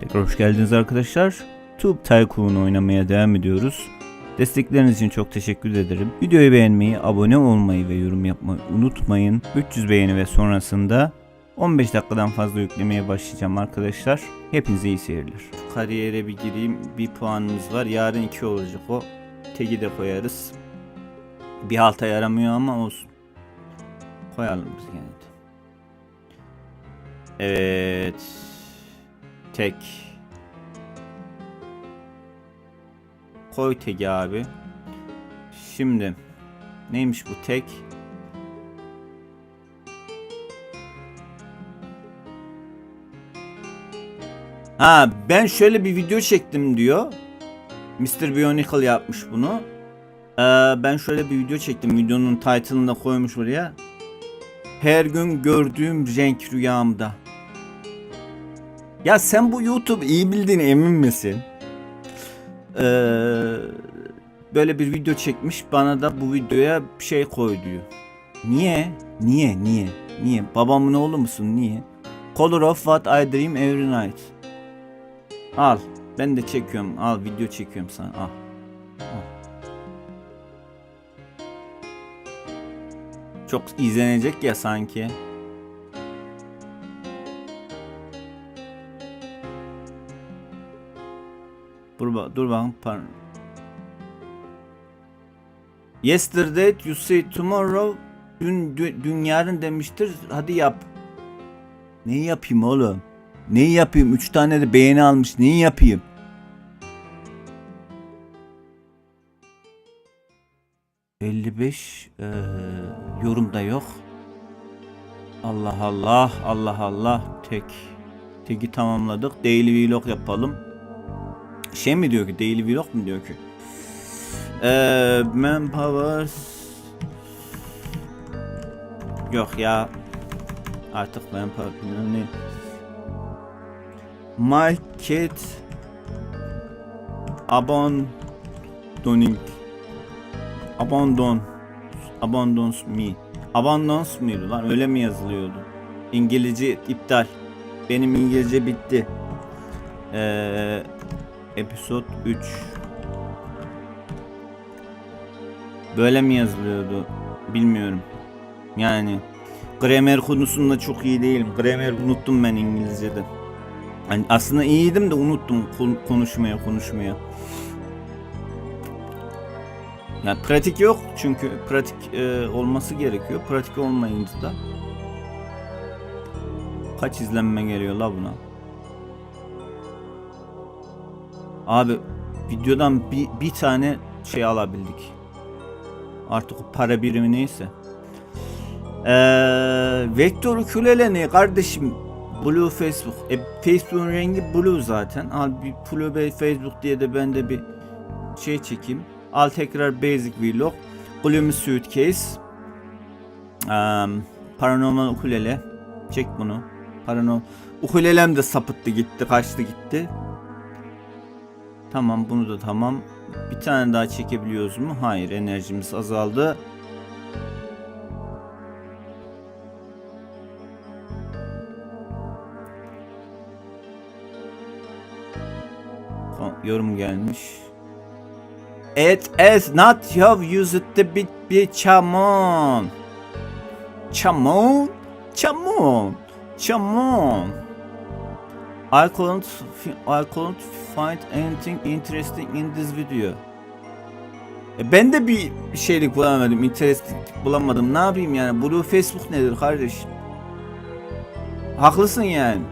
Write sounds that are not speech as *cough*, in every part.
Tekrar hoş geldiniz arkadaşlar. Tube Tycoon oynamaya devam ediyoruz. Destekleriniz için çok teşekkür ederim. Videoyu beğenmeyi, abone olmayı ve yorum yapmayı unutmayın. 300 beğeni ve sonrasında 15 dakikadan fazla yüklemeye başlayacağım arkadaşlar. Hepinize iyi seyirler. Kariyere bir gireyim. Bir puanımız var. Yarın 2 olacak o. Tegi de koyarız. Bir halta yaramıyor ama olsun. Koyalım biz gene de. Evet. Tek. Koy teki abi. Şimdi neymiş bu tek? Ha ben şöyle bir video çektim diyor. Mr. Bionicle yapmış bunu. Ee, ben şöyle bir video çektim. Videonun title'ını koymuş buraya. Her gün gördüğüm renk rüyamda. Ya sen bu YouTube iyi bildiğine emin misin? Ee, böyle bir video çekmiş bana da bu videoya şey koy diyor. Niye? Niye? Niye? Niye? Babamın oğlu musun? Niye? Color of what I dream every night. Al. Ben de çekiyorum. Al video çekiyorum sana. Al. Çok izlenecek ya sanki. Dur, dur bakın. Pardon. Yesterday you say tomorrow. Dün, dün, yarın demiştir. Hadi yap. Neyi yapayım oğlum? Neyi yapayım? Üç tane de beğeni almış. Neyi yapayım? ...55 eee yorum da yok. Allah Allah, Allah Allah. Tek. Teki tamamladık. Daily vlog yapalım. Şey mi diyor ki? Daily vlog mu diyor ki? Eee manpower Yok ya. Artık manpower bilmem ne. Market Abandoning Abandon Abandons me Abandons mıydı lan öyle mi yazılıyordu? İngilizce iptal. Benim İngilizce bitti. Eee Episode 3 Böyle mi yazılıyordu? Bilmiyorum. Yani gramer konusunda çok iyi değilim. Gramer unuttum ben İngilizce'de. Yani aslında iyiydim de unuttum kon- konuşmaya konuşmaya. Yani pratik yok çünkü pratik e, olması gerekiyor. Pratik olmayınca da kaç izlenme geliyor la buna? Abi videodan bir, bir tane şey alabildik. Artık o para birimi neyse. Ee, vektör ukulele ne kardeşim? Blue Facebook. E, Facebook'un rengi blue zaten. Al bir Blue Facebook diye de ben de bir şey çekeyim. Al tekrar basic vlog. Gloomy suitcase. Um, paranormal ukulele. Çek bunu. Paranormal. Ukulelem de sapıttı gitti. Kaçtı gitti. Tamam bunu da tamam. Bir tane daha çekebiliyoruz mu? Hayır enerjimiz azaldı. Yorum gelmiş. It is not have used the bit bir chamon. Chamon? Chamon. Chamon. I couldn't I couldn't find anything interesting in this video. E ben de bir şeylik bulamadım, interesting bulamadım. Ne yapayım yani? Blue Facebook nedir kardeş? Haklısın yani.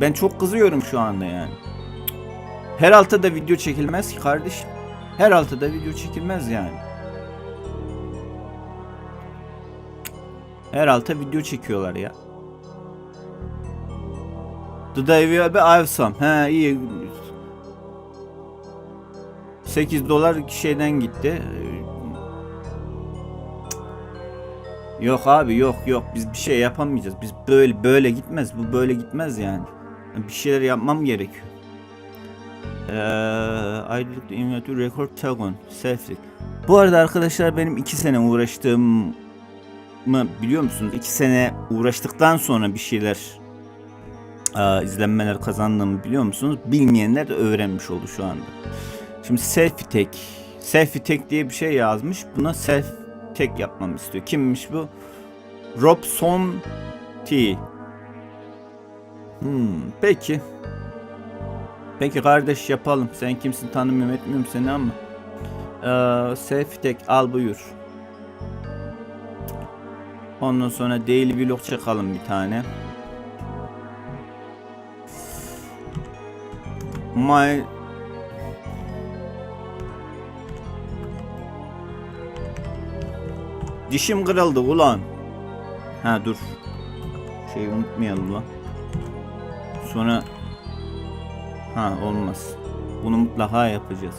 Ben çok kızıyorum şu anda yani. Her altta da video çekilmez ki kardeş. Her altta da video çekilmez yani. Her alta video çekiyorlar ya. The day will be awesome. He iyi. 8 dolar şeyden gitti. Yok abi yok yok biz bir şey yapamayacağız. Biz böyle böyle gitmez. Bu böyle gitmez yani. Bir şeyler yapmam gerekiyor. Eee I looked into record tagon selfie. Bu arada arkadaşlar benim 2 sene uğraştığımı biliyor musunuz? 2 sene uğraştıktan sonra bir şeyler e, izlenmeler kazandığımı biliyor musunuz? Bilmeyenler de öğrenmiş oldu şu anda. Şimdi selfie tek. Selfie tek diye bir şey yazmış. Buna self tek yapmamı istiyor. Kimmiş bu? Robson T. Hmm, peki. Peki kardeş yapalım. Sen kimsin tanımıyorum etmiyorum seni ama. Ee, selfie tek al buyur. Ondan sonra daily vlog çakalım bir tane. My Dişim kırıldı ulan. Ha dur. Şeyi unutmayalım lan. Sonra Ha olmaz. Bunu mutlaka yapacağız.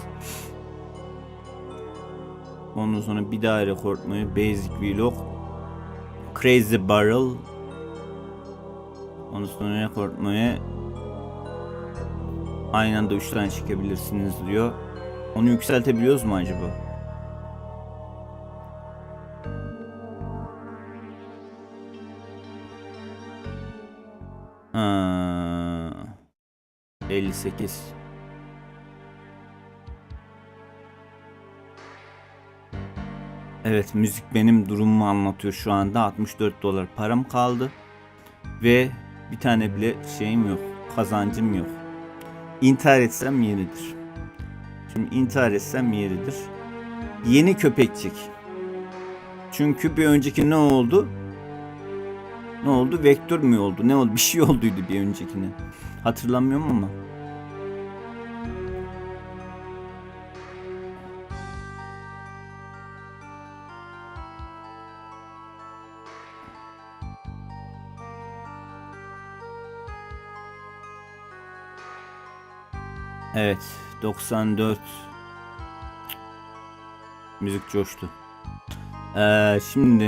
Ondan sonra bir daha rekord mu? Basic Vlog. Crazy Barrel. Ondan sonra rekord mu? Aynı anda 3 tane çekebilirsiniz diyor. Onu yükseltebiliyoruz mu acaba? Ha. 58. Evet müzik benim durumumu anlatıyor şu anda. 64 dolar param kaldı. Ve bir tane bile şeyim yok. Kazancım yok. İntihar etsem yeridir. Şimdi intihar etsem yeridir. Yeni köpekçik. Çünkü bir önceki ne oldu? Ne oldu? Vektör mü oldu? Ne oldu? Bir şey *laughs* olduydu bir öncekine. Hatırlamıyorum ama. Evet, 94 müzik coştu. Ee, şimdi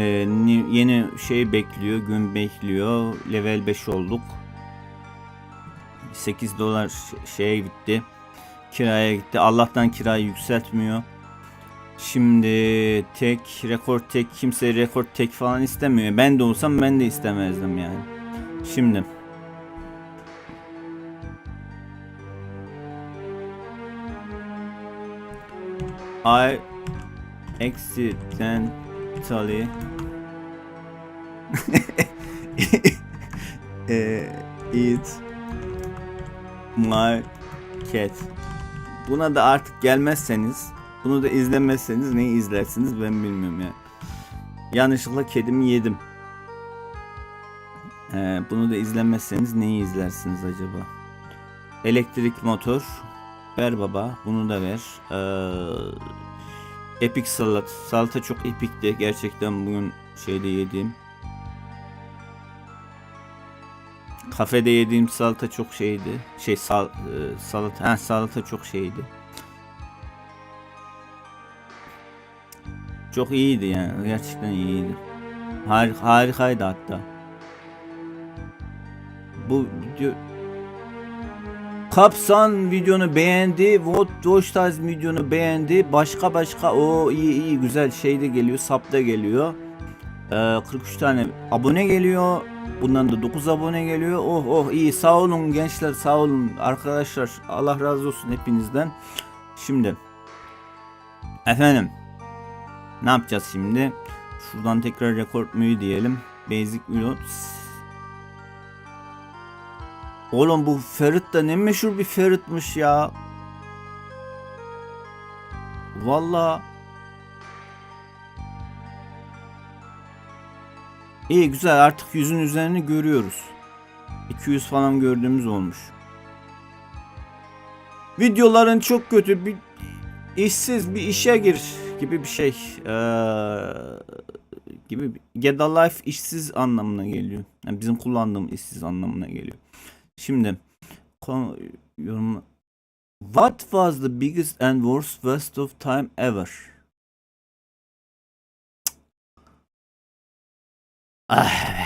ni- yeni şey bekliyor, gün bekliyor. Level 5 olduk. 8 dolar şeye gitti. Kiraya gitti. Allah'tan kirayı yükseltmiyor. Şimdi tek rekor tek kimse rekor tek falan istemiyor. Ben de olsam ben de istemezdim yani. Şimdi I accidentally *laughs* eh, eat my cat. Buna da artık gelmezseniz, bunu da izlemezseniz neyi izlersiniz ben bilmiyorum ya. Yanlışlıkla kedimi yedim. Ee, bunu da izlemezseniz neyi izlersiniz acaba? Elektrik motor. Ver baba. Bunu da ver. Ee, Epic salat. Salata çok epikti. Gerçekten bugün şeyde yediğim. Kafede yediğim salata çok şeydi. Şey sal, e, salata. Ha, salata çok şeydi. Çok iyiydi yani. Gerçekten iyiydi. Har harikaydı hatta. Bu video Kapsan videonu beğendi. What Watch Taz videonu beğendi. Başka başka o iyi iyi güzel şey de geliyor. Sap da geliyor. Ee, 43 tane abone geliyor. Bundan da 9 abone geliyor. Oh oh iyi sağ olun gençler sağ olun arkadaşlar. Allah razı olsun hepinizden. Şimdi efendim ne yapacağız şimdi? Şuradan tekrar rekord müyü diyelim. Basic Vlog Oğlum bu Ferit de ne meşhur bir Ferit'miş ya. Valla. İyi güzel artık yüzün üzerini görüyoruz. 200 falan gördüğümüz olmuş. Videoların çok kötü bir işsiz bir işe gir gibi bir şey. Ee, gibi Get a life işsiz anlamına geliyor. Yani bizim kullandığım işsiz anlamına geliyor. Şimdi yorum What was the biggest and worst waste of time ever? Ah.